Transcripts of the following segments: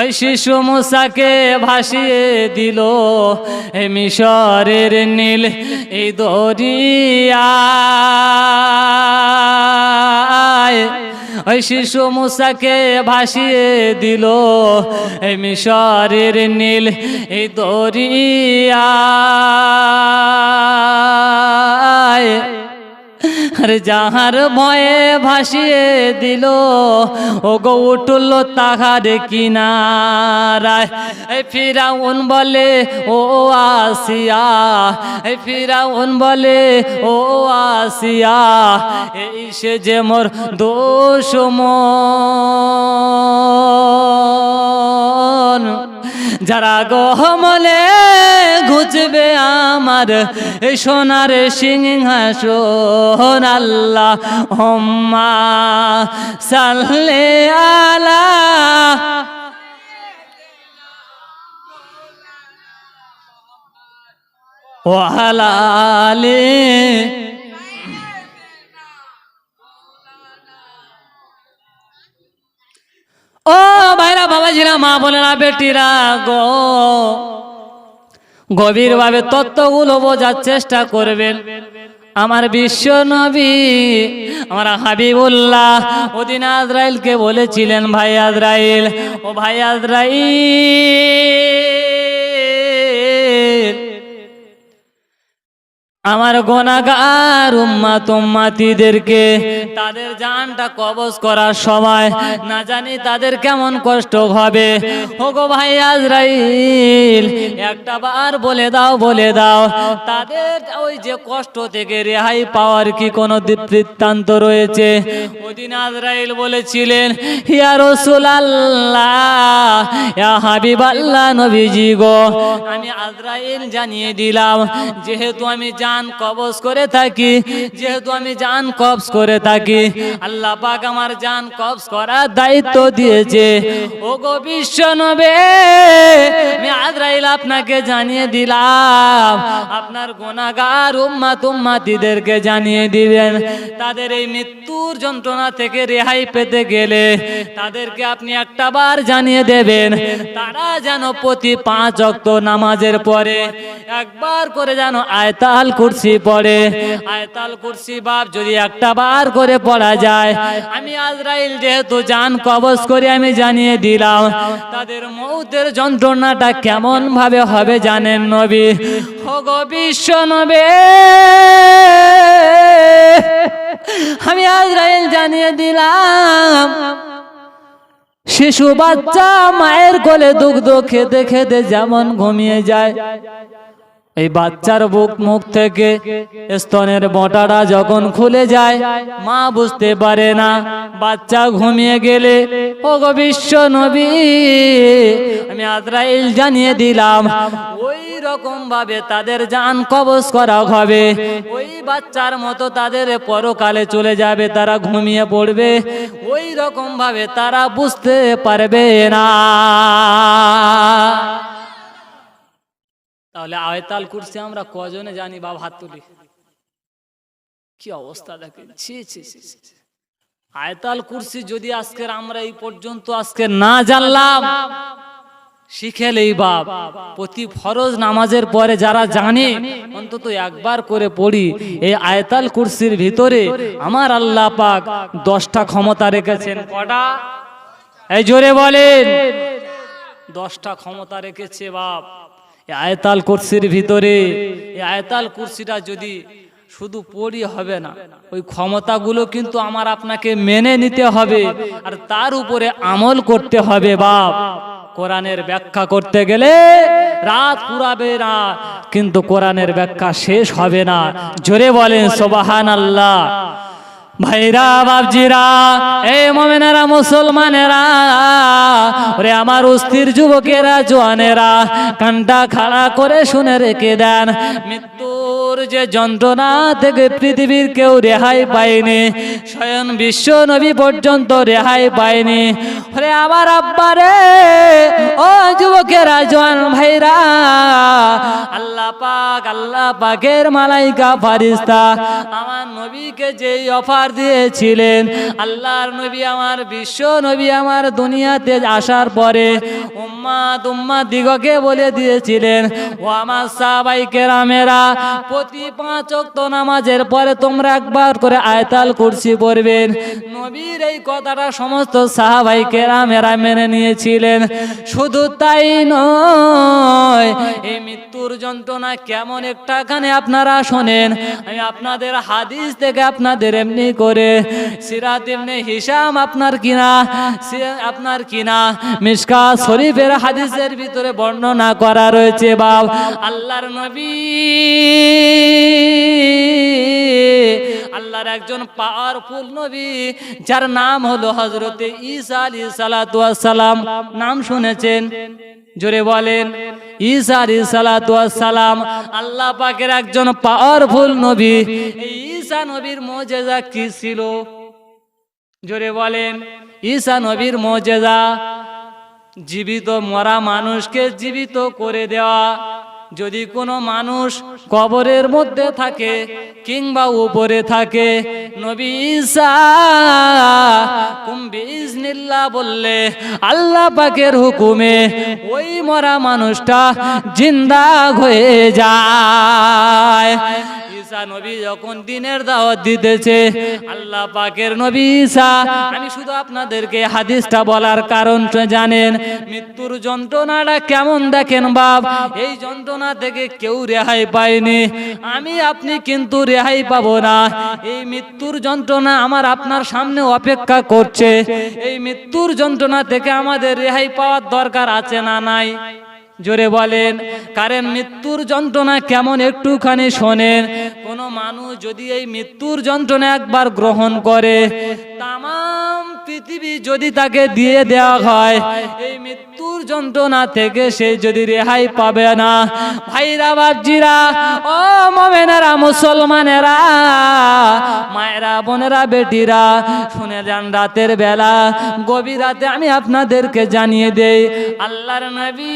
ওই শিশু মুসাকে ভাসিয়ে দিল। এ মিশরের নীল এই দরিয়ায় ওই শিশু মুসাকে ভাসিয়ে দিল। এই মিশরের নীল এই দরিয়ায় আরে যাহার ভয়ে ভাসিয়ে দিল ও গো উঠল তাহার কিনারায়। ফিরাউন বলে, ও আসিয়া ফিরাউন বলে, ও আসিয়া, এই সে যে মোর দোষ মন। যারা গহমলে ঘুচবে আমার সোনার সিংহাসন আল্লাহ হম্মা সাল্লে আলা ওয়ালালে ও ভাইরা বাবাজিরা, মা বলে না বেটিরা গো। গভীরভাবে তত্ত্বগুলো বোঝার চেষ্টা করবেন। আমার বিশ্ব নবী, আমার হাবিবুল্লাহ, ওদিন আজরাইলকে বলেছিলেন, ভাই আজরাইল, ও ভাই আজরাইল। আমার গোনাগার উম্মা তুম্মাতিদেরকে তাদের জানটা কবজ করার সময় না জানি তাদের কেমন কষ্ট হবে। ওগো ভাই আজরাইল, একটা বার বলে দাও বলে দাও, তাদের ওই যে কষ্ট থেকে রেহাই পাওয়ার কি কোনো বৃত্তান্ত রয়েছে? ওদিন আজরাইল বলেছিলেন, ইয়া রাসূলুল্লাহ, ইয়া হাবিবাল্লাহ নবীজি গো, আমি আজরাইল জানিয়ে দিলাম, যেহেতু আমি জান কবজ করে থাকি, যেহেতু আমি জান কবজ করে থাকি, আল্লাহ পাক আমার জান কবজ করার দায়িত্ব দিয়েছে। ও গো বিশ্ব নবে, আমি আজরাইল আপনাকে জানিয়ে দিলাম, আপনার গোনাগার উম্মাত উম্মাতিদেরকে জানিয়ে দিবেন। তাদের এই মৃত্যুর যন্ত্রণা থেকে রেহাই পেতে গেলে তাদেরকে আপনি একটা বার জানিয়ে দেবেন, তারা যেন প্রতি পাঁচ অক্ত নামাজের পরে একবার করে যেন আয়তাল কুরসি পড়ে। আয়তাল কুরসি বাপ যদি একটা বার করে পড়া যায়, আমি আজরাইল যেহেতু জান কবজ করে আমি জানিয়ে দিলাম, তাদের মৌতের যন্ত্রণাটা কেমন ভাবে হবে জানেন নবী? হগো বিশ্ব নবে! আমি আজরাইল জানিয়ে দিলাম, শিশু বাচ্চা মায়ের কোলে দুগ্ধ খেতে খেতে যেমন ঘুমিয়ে যায়। এই বাচ্চার বুক মুখ থেকে স্তনের বটাটা যখন খুলে যায়, মা বুঝতে পারে না। বাচ্চা ঘুমিয়ে গেলে ও গো বিশ্ব নবী, আমি আজরাইল জানিয়ে দিলাম, ওই রকম ভাবে তাদের জান কবজ করা হবে। ওই বাচ্চার মতো তাদের পরকালে চলে যাবে, তারা ঘুমিয়ে পড়বে। ওই রকম ভাবে তারা বুঝতে পারবে না। তাহলে আয়তাল কুরসি আমরা কজনে জানি বাবা হাত তুলি? কি অবস্থা দেখেন? ছি ছি। আয়তাল কুরসি যদি আজকের আমরা এই পর্যন্ত আজকে না জানলাম শিখেলেই বাপ। প্রতি ফরজ নামাজের পরে যারা জানে, অন্তত একবার করে পড়ি, এই আয়তাল কুরসির ভিতরে আমার আল্লাহ পাক দশটা ক্ষমতা রেখেছেন। কটা? এই জোরে বলেন। দশটা ক্ষমতা রেখেছে বাপ। এই আয়তাল কুরসির ভিতরে এই আয়তাল কুরসিটা যদি শুধু পড়ি হবে না, ওই ক্ষমতাগুলো কিন্তু আমার আপনাকে মেনে নিতে হবে আর তার উপরে আমল করতে হবে বাপ। কোরআনের ব্যাখ্যা করতে গেলে রাত পুরাবে না, কিন্তু কোরআনের ব্যাখ্যা শেষ হবে না। জোরে বলেন সোবাহান আল্লাহ ভাইরা বাবজিরা এ মোমেনেরা, মুসলমানেরা, ওরে আমার অস্থির যুবকেরা, জোয়ানেরা, কানটা খাড়া করে শুনে রেখে দেন। মৃত্যুর যে যন্ত্রণা থেকে পৃথিবীর কেউ রেহাই পায়নি, স্বয়ং বিশ্ব নবী পর্যন্ত রেহাই পায়নি। ওরে আমার আব্বারে ও যুবকেরা, জোয়ান ভাইরা, আল্লাহ পাক, আল্লাহ পাকের মালাইকা ফারিস্তা, আমার নবীকে যেই অফার দিয়েছিলেন। আল্লাহর নবী আমার, বিশ্ব নবী আমার দুনিয়াতে আসার পরে উম্মা উম্মাদ দিগকে বলে দিয়েছিলেন, ও আমার সাহাবাই কেরামেরা, প্রতি পাঁচ ওয়াক্ত নামাজের পরে তোমরা একবার করে আয়তাল কুরসি পড়বেন। নবীর এই কথাটা সমস্ত সাহাবাই কেরামেরা মেনে নিয়েছিলেন। শুধু তাই নয়, এই মৃত্যুর যন্ত্রণা কেমন একটা খানে আপনারা শোনেন। আমি আপনাদের হাদিস থেকে আপনাদের এমনি করে। সিরাত হিসাম আপনার কিনা? আপনার কিনা? মিসকা শরীফের হাদিসের ভিতরে বর্ণনা করা রয়েছে বাব আল্লাহর নবী আল্লাহর একজন পাওয়ারফুল নবী, যার নাম হলো হজরতে ঈসা আলী সালাম। নাম শুনেছেন? জোরে বলেন, ঈসা আলী সালাম আল্লাহ পাকের একজন পাওয়ারফুল নবী। ঈসা নবীর মজেজা কি ছিল? জোরে বলেন, ঈসা নবীর মজেজা জীবিত মরা মানুষকে জীবিত করে দেওয়া। যদি কোনো মানুষ কবরের মধ্যে থাকে কিংবা উপরে থাকে, নবী ঈসা বললে, আল্লাহ পাকের হুকুমে ওই মরা মানুষটা জিন্দা হয়ে যায়। ঈসা নবী যখন দিনের দাওয়াত দিতেছে, আল্লাহ পাকের নবী ঈসা, আমি শুধু আপনাদেরকে হাদিসটা বলার কারণ জানেন, মৃত্যুর যন্ত্রণাটা কেমন দেখেন বাপ? এই যন্ত্রণা থেকে কেউ রেহাই পায়নি। আমি, আপনি কিন্তু রেহাই পাবো না। এই মৃত্যুর যন্ত্রণা আমার আপনার সামনে অপেক্ষা করছে। এই মৃত্যুর যন্ত্রণা থেকে আমাদের রেহাই পাওয়ার দরকার আছে না নাই? জোরে বলেন কারেন মৃত্যুর যন্ত্রণা কেমন একটুখানি শোনেন। কোন মানুষ যদি এই মৃত্যুর যন্ত্রণা একবার গ্রহণ করে তাম পৃথিবী যদি তাকে দিয়ে দেওয়া হয়, এই মৃত্যুর যন্ত্রণা থেকে সে যদি রেহাই পাবে না। ভাইরা বাবজিরা ও মোমেনারা, মুসলমানেরা, মায়েরা, বোনেরা, বেটিরা, শুনে যান রাতের বেলা, গভীর রাতে আমি আপনাদেরকে জানিয়ে দেই, আল্লাহর নবী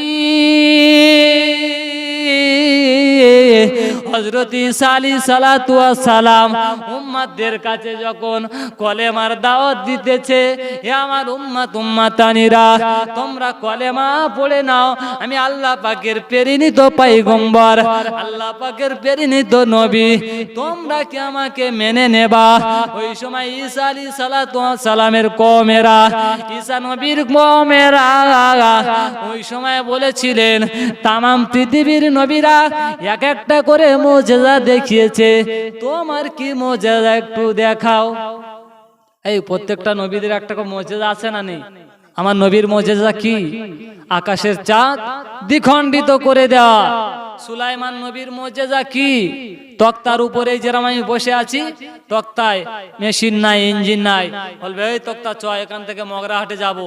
হজরত সালি সালাতু সালাম উম্মাদের কাছে যখন কলেমার দাওয়াত দিতেছে হে আমার উম্মাত, উম্মাতানিরা, তোমরা কলেমা পড়ে নাও, আমি আল্লাহ পাকের পাইগম্বর আল্লাহ পাকের নবী, তোমরা কি আমাকে মেনে নেবা? ওই সময় ঈসা আলী সালাতু সালামের কমেরা ঈসা নবীর কমেরা ওই সময় বলেছিলেন তামাম পৃথিবীর নবীরা এক একটা করে মোজেজা দেখিয়েছে। তোমার কি মোজেজা একটু দেখাও? এই, প্রত্যেকটা নবীদের একটা মোজেজা আছে না নেই? আমার নবীর মোজেজা কি? আকাশের চাঁদ দ্বিখণ্ডিত করে দেওয়া। সুলাইমান নবীর মোজেজা কি? তক্তার উপরে যেরকম আমি বসে আছি, তক্তায় মেশিন নাই, ইঞ্জিন নাই। বলবে, এই তক্তা, চ, এখান থেকে মগরাহাটে যাব।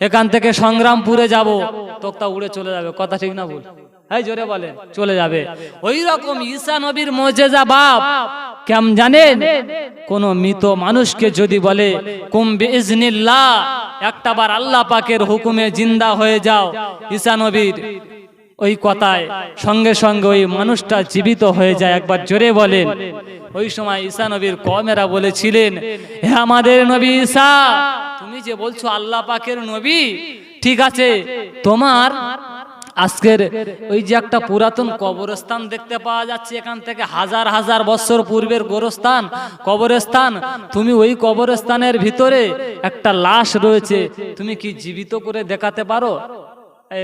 এখান থেকে সংগ্রামপুরে যাব, তোক্তা উড়ে চলে যাবে। কথা ঠিক না বল হ্যাঁ জোরে বলে চলে যাবে। ওই রকম ঈশা নবীর মজেজা বাপ কেম জানেন? কোন মৃত মানুষকে যদি বলে কুম্বে ইজনিল্লাহ একটা বার আল্লাহ পাকের হুকুমে জিন্দা হয়ে যাও। ঈশা নবীর ওই কথায় সঙ্গে সঙ্গে ওই মানুষটা জীবিত হয়ে যায়। একবার জোরে বলেন। ওই সময় ঈসা নবীর কমেরা বলেছিলেন, হে আমাদের নবী ঈসা, তুমি যে বলছো আল্লাহ পাকের নবী, ঠিক আছে, তোমার আজকের ওই যে একটা পুরাতন কবরস্থান দেখতে পাওয়া যাচ্ছে। এখান থেকে হাজার হাজার বছর পূর্বের গোরস্থান, কবরস্থান। তুমি ওই কবরস্থানের ভিতরে একটা লাশ রয়েছে। তুমি কি জীবিত করে দেখাতে পারো?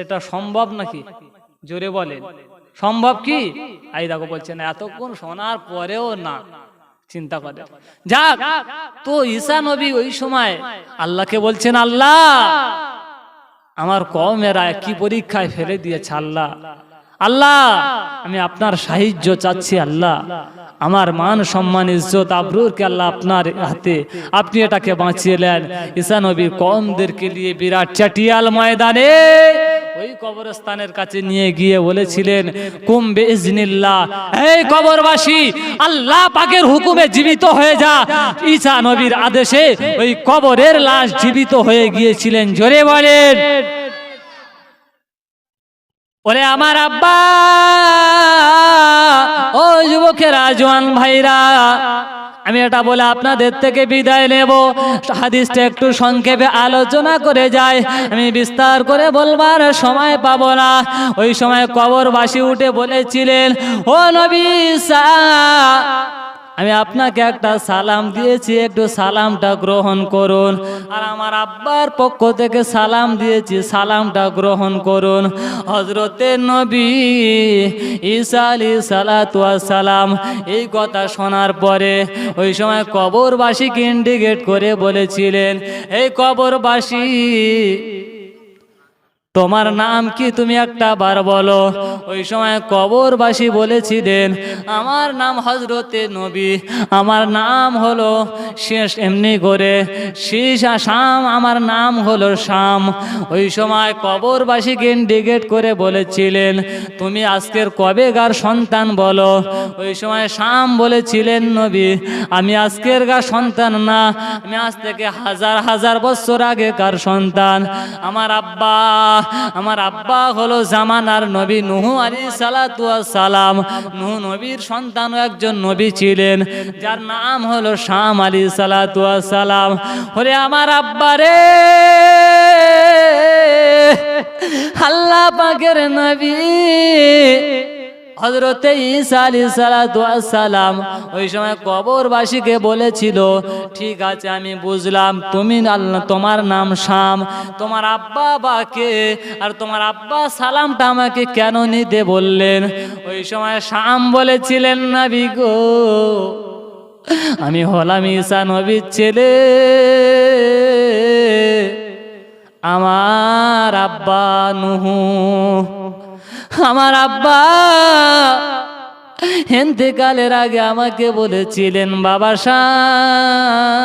এটা সম্ভব নাকি? জোরে বলেন, সম্ভব কি? আই দেখো বলছেন এতক্ষণ শোনার পরেও না, চিন্তা করে। যাক, তো ঈশা নবী ওই সময় আল্লাহকে বলছেন, আল্লাহ, আমার কমেরা কি পরীক্ষায় ফেলে দিয়েছে, আল্লাহ। আল্লাহ, আমি আপনার সাহায্য চাচ্ছি, আল্লাহ। আমার মান, সম্মান, ইজ্জত, আবরুরকে আল্লাহ আপনার হাতে, আপনি এটাকে বাঁচিয়েলেন ঈসা নবী কমদেরকে নিয়ে বিরাট চাটিয়াল ময়দানে ওই কবরস্থানের কাছে নিয়ে গিয়ে বলেছিলেন কুম্বে ইজনিল্লাহ এই কবরবাসী, আল্লাহ পাকের হুকুমে জীবিত হয়ে যা। ঈসা নবীর আদেশে ওই কবরের লাশ জীবিত হয়ে গিয়েছিলেন। জোরে বলেন। ওরে আমার আব্বা! জোয়ান ভাইরা, আমি এটা বলে আপনাদের থেকে বিদায় নেব। হাদিসটা একটু সংক্ষেপে আলোচনা করে যায়। আমি বিস্তার করে বলবার সময় পাব না। ওই সময় কবরবাসী উঠে বলেছিলেন, ও নবী আমি আপনাকে একটা সালাম দিয়েছি, একটু সালামটা গ্রহণ করুন। আর আমার আব্বার পক্ষ থেকে সালাম দিয়েছি, সালামটা গ্রহণ করুন। হজরতের নবী ঈসা আলী সালাম এই কথা শোনার পরে ওই সময় কবরবাসীকে ইন্ডিকেট করে বলেছিলেন, এই কবরবাসী তোমার নাম কি তুমি একটা বার বলো? ওই সময় কবরবাসী বলেছিলেন, আমার নাম হজরতে নবী, আমার নাম হলো শেষ এমনি করে শেষ শাম, আমার নাম হলো শাম। ওই সময় কবরবাসীকে ইন্ডিকেট করে বলেছিলেন, তুমি আজকের কবেকার সন্তান বলো? ওই সময় শাম বলেছিলেন, নবী, আমি আজকের গা সন্তান না, আমি আজ থেকে হাজার হাজার বছর আগেকার সন্তান। আমার আব্বা আমার আব্বা হলো জামানার নবী নুহু আলি সালাতু সালাম। নুহু নবীর সন্তান একজন নবী ছিলেন, যার নাম হলো শাম আলী সালাতু সালাম। হলে আমার আব্বা রে, আল্লাহ পাকের নবী হজরতে ঈসা আলী সালাম ওই সময় কবরবাসীকে বলেছিল, ঠিক আছে, আমি বুঝলাম, তুমি আল্লাহ তোমার নাম শাম, তোমার আব্বা বাকে আর তোমার আব্বা সালামটা আমাকে কেন নিতে বললেন? ওই সময় শাম বলেছিলেন, নাবি গো, আমি হলাম ঈসা নবীর ছেলে। আমার আব্বা নুহু আমার আব্বা হেন্তেকালের আগে আমাকে বলেছিলেন, বাবা শাম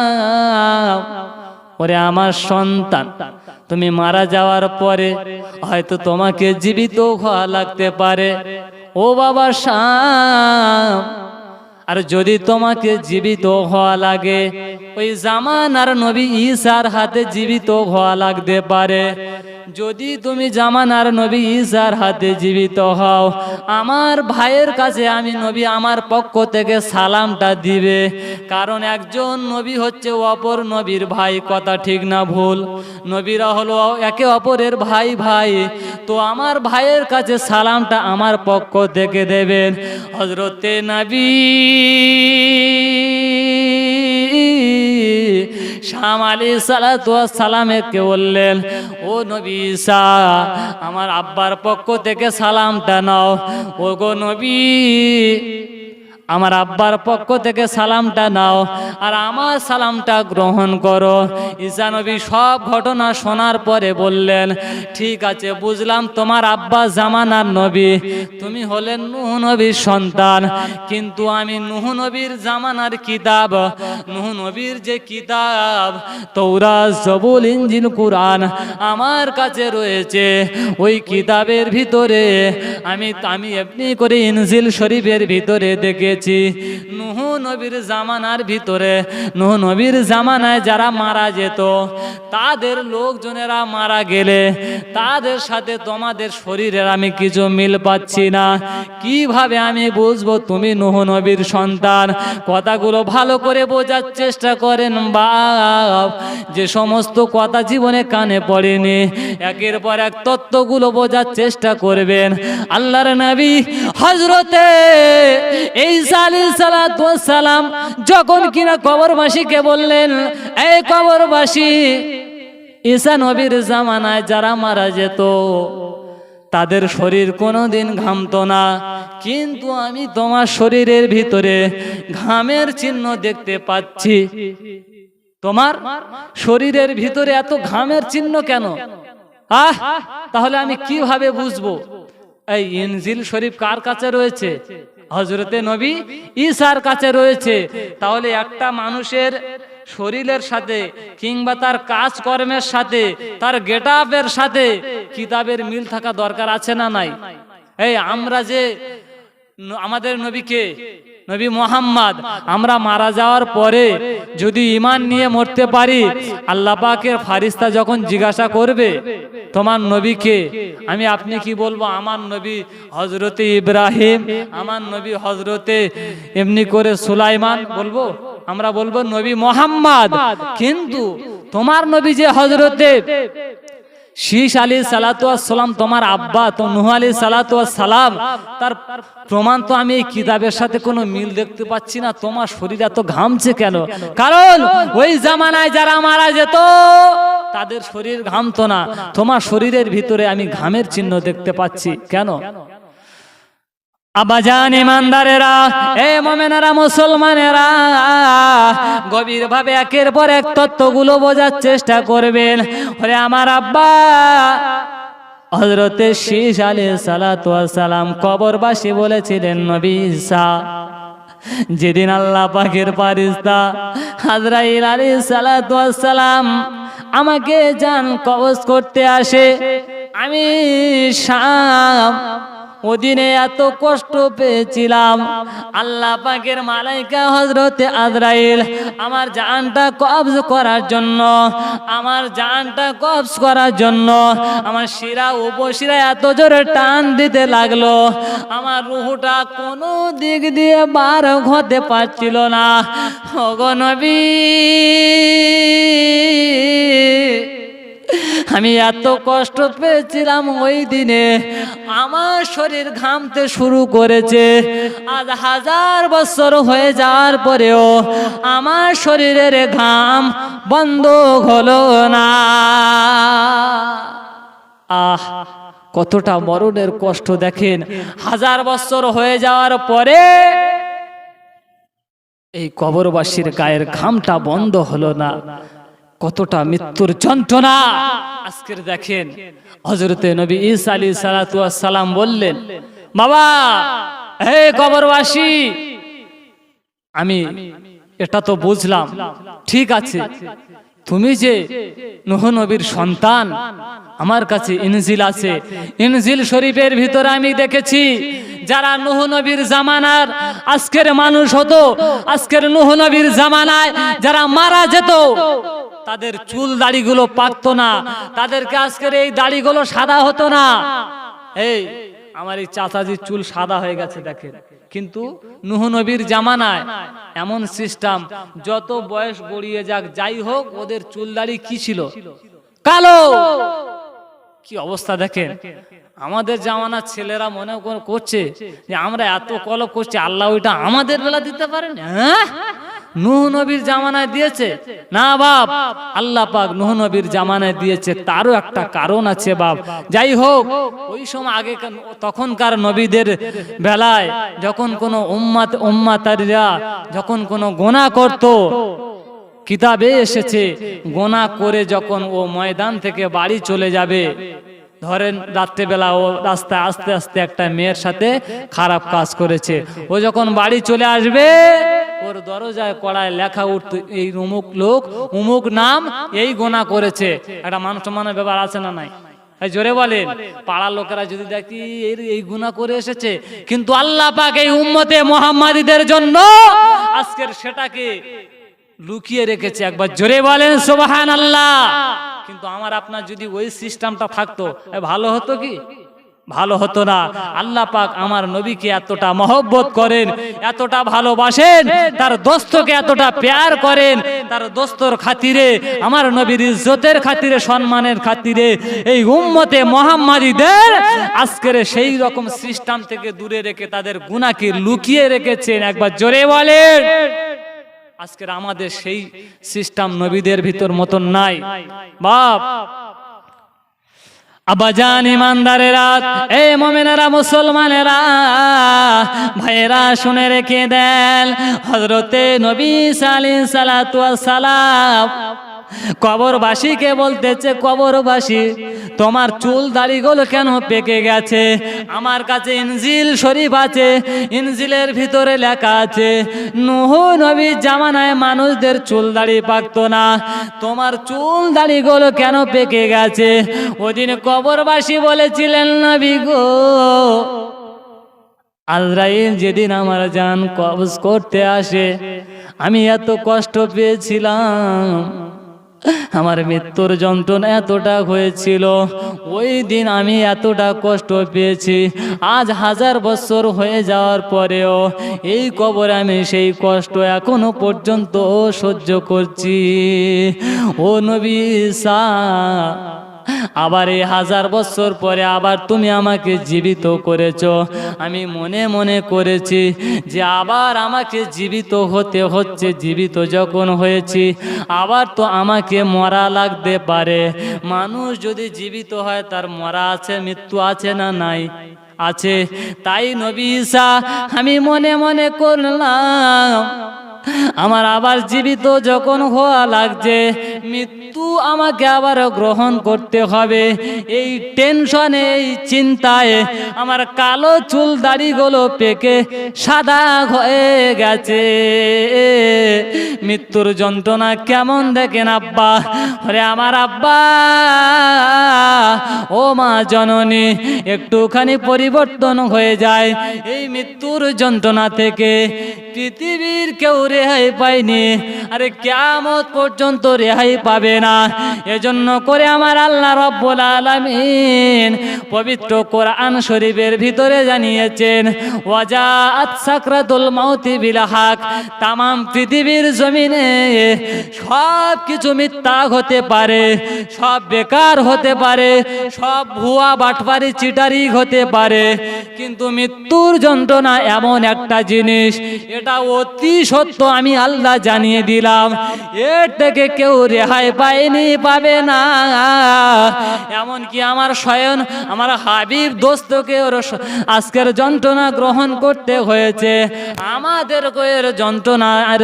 ওরে আমার সন্তান, তুমি মারা যাওয়ার পরে হয়তো তোমাকে জীবিত হওয়া লাগতে পারে। ও বাবা শাম আর যদি তোমাকে জীবিত হওয়া লাগে ওই জামানার নবী ঈসার হাতে জীবিত হওয়া লাগতে পারে। যদি তুমি জামানার নবী ঈসার হাতে জীবিত হও, আমার ভাইয়ের কাছে আমি নবী আমার পক্ষ থেকে সালামটা দিবে। কারণ একজন নবী হচ্ছে অপর নবীর ভাই, কথা ঠিক না ভুল। নবীরা হলো একে অপরের ভাই ভাই। তো আমার ভাইয়ের কাছে সালামটা আমার পক্ষ থেকে দেবেন। হজরতে নবী শাম আলী সালামেরকে বললেন, ও নবী সা আমার আব্বার পক্ষ থেকে সালামটা নাও। ও গো নবী আমার আব্বার পক্ষ থেকে সালামটা নাও আর আমার সালামটা গ্রহণ করো। ঈসা নবী সব ঘটনা শোনার পরে বললেন, ঠিক আছে, বুঝলাম তোমার আব্বা জামানার নবী। তুমি হলেন নুহ নবীর সন্তান, কিন্তু আমি নুহ নবীর জামানার কিতাব। নুহ নবীর যে কিতাব তৌরা জবুল ইঞ্জিন কুরআন আমার কাছে রয়েছে। ওই কিতাবের ভিতরে আমি আমি এমনি করে ইনজিল শরীফের ভিতরে দেখেছি। নুহ নবীর জামানার ভিতরে, নুহ নবীর জামানায় যারা মারা যেত, তাদের লোকজনেরা মারা গেলে, তাদের সাথে তোমাদের শরীরের আমি কিছু মিল পাচ্ছি না। কীভাবে আমি বুঝব তুমি নুহ নবীর সন্তান? কথাগুলো ভালো করে বোঝার চেষ্টা করেন বাপ। যে সমস্ত কথা জীবনে কানে পড়েনি, একের পর এক তত্ত্বগুলো বোঝার চেষ্টা করবেন। আল্লাহর নবী হজরতে এই সালি সালাম যখন কিনা কবরবাসীকে বললেন, এই কবরবাসী, ঈসা নবীর জামানায় যারা মারা যেত, তাদের শরীর কোনোদিন ঘামতো না। কিন্তু আমি তোমার শরীরের ভিতরে ঘামের চিহ্ন দেখতে পাচ্ছি। তোমার শরীরের ভিতরে এত ঘামের চিহ্ন কেন? আহ, তাহলে আমি কীভাবে বুঝব? এই ইনজিল শরীফ কার কাছে রয়েছে? হজরতে নবী ঈশার কাছে রয়েছে। তাহলে একটা মানুষের শরীরের সাথে কিংবা তার কাজকর্মের সাথে, তার গেট সাথে কিতাবের মিল থাকা দরকার আছে না নাই? এই আমরা যে আমাদের নবীকে নবী মোহাম্মদ, আমরা মারা যাওয়ার পরে যদি ইমান নিয়ে মরতে পারি, আল্লাহ পাকের ফারিস্তা যখন জিজ্ঞাসা করবে, তোমার নবীকে আমি আপনি কি বলব? আমার নবী হজরতে ইব্রাহিম, আমার নবী হজরতে এমনি করে সুলাইমান, বলব? আমরা বলব নবী মোহাম্মদ। কিন্তু তোমার নবী যে হজরতে শীষ আলী সালাম তোমার আব্বা তো নুহ আলী সালাম তার প্রমাণ তো আমি এই কিতাবের সাথে কোনো মিল দেখতে পাচ্ছি না, তোমার শরীর এত ঘামছে কেন? কারণ ওই জামানায় যারা মারা যেত, তাদের শরীর ঘামতো না। তোমার শরীরের ভিতরে আমি ঘামের চিহ্ন দেখতে পাচ্ছি। কেন? আবাজান ইমানদারেরা, এ মোমেনারা, মুসলমানেরা গভীর ভাবে একের পর এক তত্ত্বগুলো বোঝার চেষ্টা করবেন। ওরে আমার আব্বা হজরতে শীষ আলী সালাম কবরবাসী বলেছিলেন, নবী ঈসা, যেদিন আল্লাহ পাখের পারিস্তা হাজরাইল আলী সালাম আমাকে যান কবজ করতে আসে, আমি শাম ওদিনে এত কষ্ট পেয়েছিলাম। আল্লাহ পাকের মালাইকা হজরতে আজরাইল আমার জানটা কবজ করার জন্য, আমার জানটা কবজ করার জন্য, আমার শিরা উপশিরা এত জোরে টান দিতে লাগল। আমার রুহুটা কোনো দিক দিয়ে বার হতে পারছিল না। অগনবী আমি এত কষ্ট পেয়েছিলাম ওই দিনে। আমার শরীর ঘামতে শুরু করেছে। আজ হাজার বছর হয়ে যাওয়ার পরেও আমার শরীরের ঘাম বন্ধ হলো না। আহ, কতটা মরণের কষ্ট দেখেন। হাজার বছর হয়ে যাওয়ার পরে এই কবরবাসীর গায়ের ঘামটা বন্ধ হলো না। কতটা মৃত্যুর যন্ত্রণা। আজকের দেখেন হজরতে নবী ঈসা আলী সালাম বললেন, বাবা, হে কবরবাসী, আমি এটা তো বুঝলাম, ঠিক আছে, তুমি যে নুহ নবীর সন্তান, আমার কাছে ইনজিল আছে, ইনজিল শরীফের ভিতরে আমি দেখেছি, যারা নুহ নবীর জামানার আজকের মানুষ হতো, আজকের নুহ নবীর জামানায় যারা মারা যেত তাদের চুল দাড়িগুলো পাকতো না। তাদেরকে আজকের এই দাড়িগুলো সাদা হতো না। এই, আমার এই চাচাজির চুল সাদা হয়ে গেছে দেখেন। কিন্তু নুহ নবীর জামানায় এমন সিস্টেম, যত বয়স গড়িয়ে যাক, যাই হোক, ওদের চুল দাড়ি কি ছিল? কালো। কি অবস্থা দেখেন। আমাদের জামানার ছেলেরা মনে কর- করছে যে, আমরা এত কলপ করছি, আল্লাহ ওইটা আমাদের বেলা দিতে পারেন? হ্যাঁ? নুহ নবীর জামানায় দিয়েছে? না বাপ, আল্লাহ পাক নুহ নবীর জামানায় দিয়েছে, তারও একটা কারণ আছে বাপ। যাই হোক, ওই সময় আগে তখনকার নবীদের বেলায় যখন কোনো উম্মাত, উম্মাতারিরা যখন কোনো গোনা করত, কিতাবে এসেছে, গোনা করে যখন ও ময়দান থেকে বাড়ি চলে যাবে ধরেন রাত্রেবেলা ও রাস্তায় আস্তে আস্তে একটা মেয়ের সাথে খারাপ কাজ করেছে। ও যখন বাড়ি চলে আসবে, ওর দরজায় কড়ায় লেখা উঠত, এই অমুক লোক, অমুক নাম, এই গোনা করেছে। একটা মানুষ মানের ব্যাপার আছে না নাই? জোরে বলেন, পাড়ার লোকেরা যদি দেখি, এই গুণা করে এসেছে। কিন্তু আল্লাহ পাক এই উম্মতে মোহাম্মদীদের জন্য আজকের সেটাকে লুকিয়ে রেখেছে একবার। জোরে বলেন সোবাহান আল্লাহ কিন্তু আমার আপনার যদি ওই সিস্টেমটা থাকতো ভালো হতো কি? ভালো হতো না। আল্লাহ পাক আমার নবীকে এতটা মহব্বত করেন, এতটা ভালোবাসেন, তার দোস্তকে এতটা প্যার করেন, তার দোস্তর খাতিরে, আমার নবীর ইজ্জতের খাতিরে, সম্মানের খাতিরে, এই উম্মতে মোহাম্মদীদের আজকের সেই রকম সিস্টেম থেকে দূরে রেখে তাদের গুণাকে লুকিয়ে রেখেছেন। একবার জোরে বলেন। আজকের আমাদের সেই সিস্টেম নবীদের ভিতর মতন নাই। বাপ! আবাজান ইমানদারেরা, এ মোমেনেরা, মুসলমানেরা, ভাইয়েরা শুনে রেখে দেন হজরতে নবী সালিন সালাতুয়া সালাম কবরবাসীকে বলতেছে, কবরবাসী, তোমার চুল দাড়িগুলো কেন পেকে গেছে? আমার কাছে ইনজিল শরীফ আছে, ইনজিলের ভিতরে লেখা আছে, নুহ নবীর জামানায় মানুষদের চুল দাড়ি পাকত না। তোমার চুল দাড়িগুলো কেন পেকে গেছে? ওদিন কবরবাসী বলেছিলেন, নবী গো, আজরাইল যেদিন আমার জান কবজ করতে আসে, আমি এত কষ্ট পেয়েছিলাম। আমার মৃত্যুর যন্ত্রণা এতটা হয়েছিল। ওই দিন আমি এতটা কষ্ট পেয়েছি। আজ হাজার বছর হয়ে যাওয়ার পরেও এই কবরে আমি সেই কষ্ট এখনও পর্যন্ত সহ্য করছি। ও নবী ঈসা আবার এই হাজার বছর পরে আবার তুমি আমাকে জীবিত করেছ। আমি মনে মনে করেছি যে আবার আমাকে জীবিত হতে হচ্ছে, জীবিত যখন হয়েছি, আবার তো আমাকে মরা লাগতে পারে। মানুষ যদি জীবিত হয়, তার মরা আছে, মৃত্যু আছে না নাই? আছে। তাই নবী ঈসা, আমি মনে মনে করলাম আমার আবার জীবিত যখন হওয়া লাগছে, মৃত্যু আমাকে আবার গ্রহণ করতে হবে। এই টেনশনে এই চিন্তায় আমার কালো চুল দাড়িগুলো পেকে সাদা হয়ে গেছে। মৃত্যুর যন্ত্রণা কেমন দেখেন আব্বা? ওরে আমার আব্বা, ও মা জননী, একটুখানি পরিবর্তন হয়ে যায়। এই মৃত্যুর যন্ত্রণা থেকে পৃথিবীর কেউ রেহাই পায়নি আরে কেমত পর্যন্ত রেহাই পাবে না। এজন্য করে আমার আল্লাহ রব্বুল আলামিন পবিত্র কোরআন শরীফের ভিতরে জানিয়েছেন, ওয়াজাআত সাকরাতুল মাউতি বিলাহাক হক তামাম পৃথিবীর জমিনে সব কিছু মিথ্যা হতে পারে, সব বেকার হতে পারে, সব ভুয়া বাটপারি চিটারি হতে পারে, কিন্তু মৃত্যুর যন্ত্রণা এমন একটা জিনিস, এটা অতি সত্য আমি আল্লাহ জানিয়ে দিলাম, এর থেকে কেউ রেহাই পায়নি, পাবে না। এমনকি আমার স্বয়ন, আমার হাবিব দোস্তকে ওর আজকের যন্ত্রণা গ্রহণ করতে হয়েছে। আমাদের যন্ত্রণা আর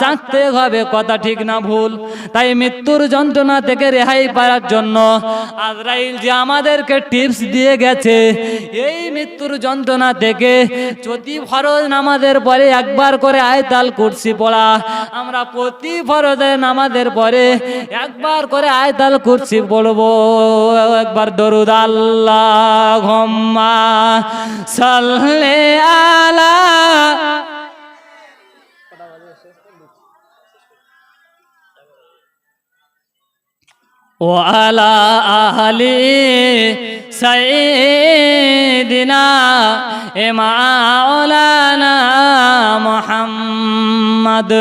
চাকতে হবে, কথা ঠিক না ভুল। তাই মৃত্যুর যন্ত্রণা থেকে রেহাই পাওয়ার জন্য আজরাইল যে আমাদেরকে টিপস দিয়ে গেছে, এই মৃত্যুর যন্ত্রণা থেকে যদি ফরজ নামাজের পরে একবার করে আয়তাল কুরসি পড়া আমরা প্রতি ফরজের নামাজের পরে একবার করে আয়তাল কুরসি বলব। একবার দরুদ আল্লাহ ঘম্মা সাল্লে আলা وعلى أهل سيدنا مولانا محمد